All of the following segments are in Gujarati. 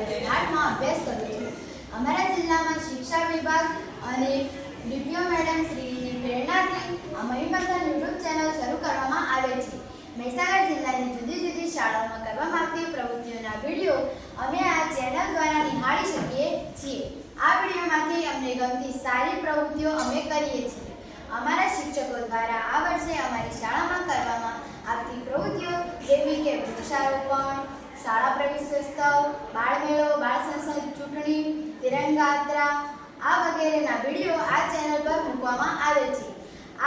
આઠમાં અભ્યાસ કરું છું. અમારા જિલ્લામાં શિક્ષા વિભાગ અને ડીપીઓ મેડમ શ્રીની પ્રેરણાથી મહીપંથન યુટ્યુબ ચેનલ શરૂ કરવામાં આવે છે. મહેસાણા જિલ્લાની જુદી જુદી શાળાઓમાં કરવામાં આવતી પ્રવૃત્તિઓના વીડિયો અમે આ ચેનલ દ્વારા નિહાળી શકીએ છીએ. આ વિડીયોમાંથી અમને ગમતી સારી પ્રવૃત્તિઓ અમે કરીએ છીએ. અમારા શિક્ષકો દ્વારા આ વર્ષે અમારી શાળામાં કરવામાં આવતી પ્રવૃત્તિઓ જેવી કે વૃક્ષારોપણ શાળા પ્રવેશોત્સવ બાળમેળો બાળ સંસદ ચૂંટણી, તિરંગા યાત્રા, આ વગેરેના વીડિયો આ ચેનલ પર મૂકવામાં આવે છે.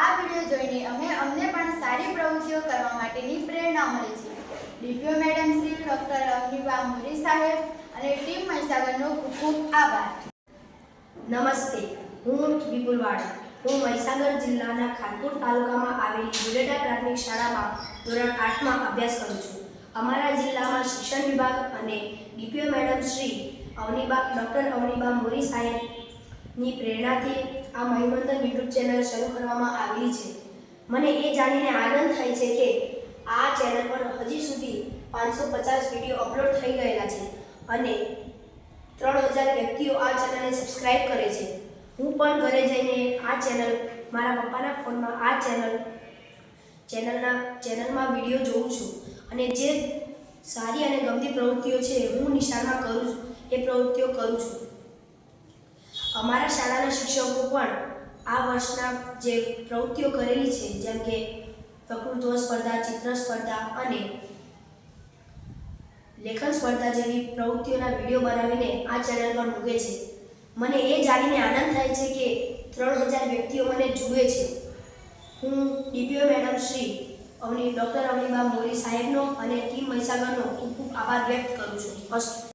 આ વીડિયો જોઈને અમે અમને પણ સારી પ્રવૃત્તિઓ કરવા માટેની પ્રેરણા મળે છે. DPO madam Shri doctor Avniba Mori સાહેબ અને ટીમ મહીસાગરનો ખૂબ ખૂબ આભાર. નમસ્તે, હું વિપુલ વાડા હું મહીસાગર જિલ્લાના ખાનપુર તાલુકામાં આવેલી બુલેટા પ્રાથમિક શાળામાં ધોરણ આઠમાં અભ્યાસ કરું છું. અમારા જિલ્લામાં શિક્ષણ વિભાગ અને DPO madam Shri Avniba, doctor Avniba Mori સાહેબની પ્રેરણાથી આ મહિમંદર યુટ્યુબ ચેનલ શરૂ કરવામાં આવી છે. મને એ જાણીને આનંદ થાય છે કે આ ચેનલ પર હજી સુધી પાંચસો પચાસ વીડિયો અપલોડ થઈ ગયેલા છે અને ત્રણ હજાર વ્યક્તિઓ આ ચેનલને સબસ્ક્રાઇબ કરે છે. હું પણ ઘરે જઈને આ ચેનલ, મારા પપ્પાના ફોનમાં આ ચેનલ, ચેનલના, ચેનલમાં વીડિયો જોઉં છું. અને જે સારી અને ગમતી પ્રવૃત્તિઓ છે, હું નિશાળમાં કરું છું, એ પ્રવૃત્તિઓ કરું છું. અમારા શાળાના શિક્ષકો પણ આ વર્ષના જે પ્રવૃત્તિઓ કરેલી છે, જેમ કે વક્તૃત્વ સ્પર્ધા, ચિત્ર સ્પર્ધા અને લેખન સ્પર્ધા જેવી પ્રવૃત્તિઓના વીડિયો બનાવીને આ ચેનલ પર મૂકે છે. મને એ જાણીને આનંદ થાય છે કે ત્રણ હજાર વ્યક્તિઓ મને જુએ છે. હું DPO madam Shri Avni, doctor Avniba Mori સાહેબનો અને ટીમ મહીસાગરનો ખૂબ ખૂબ આભાર વ્યક્ત કરું છું. અસ્તુ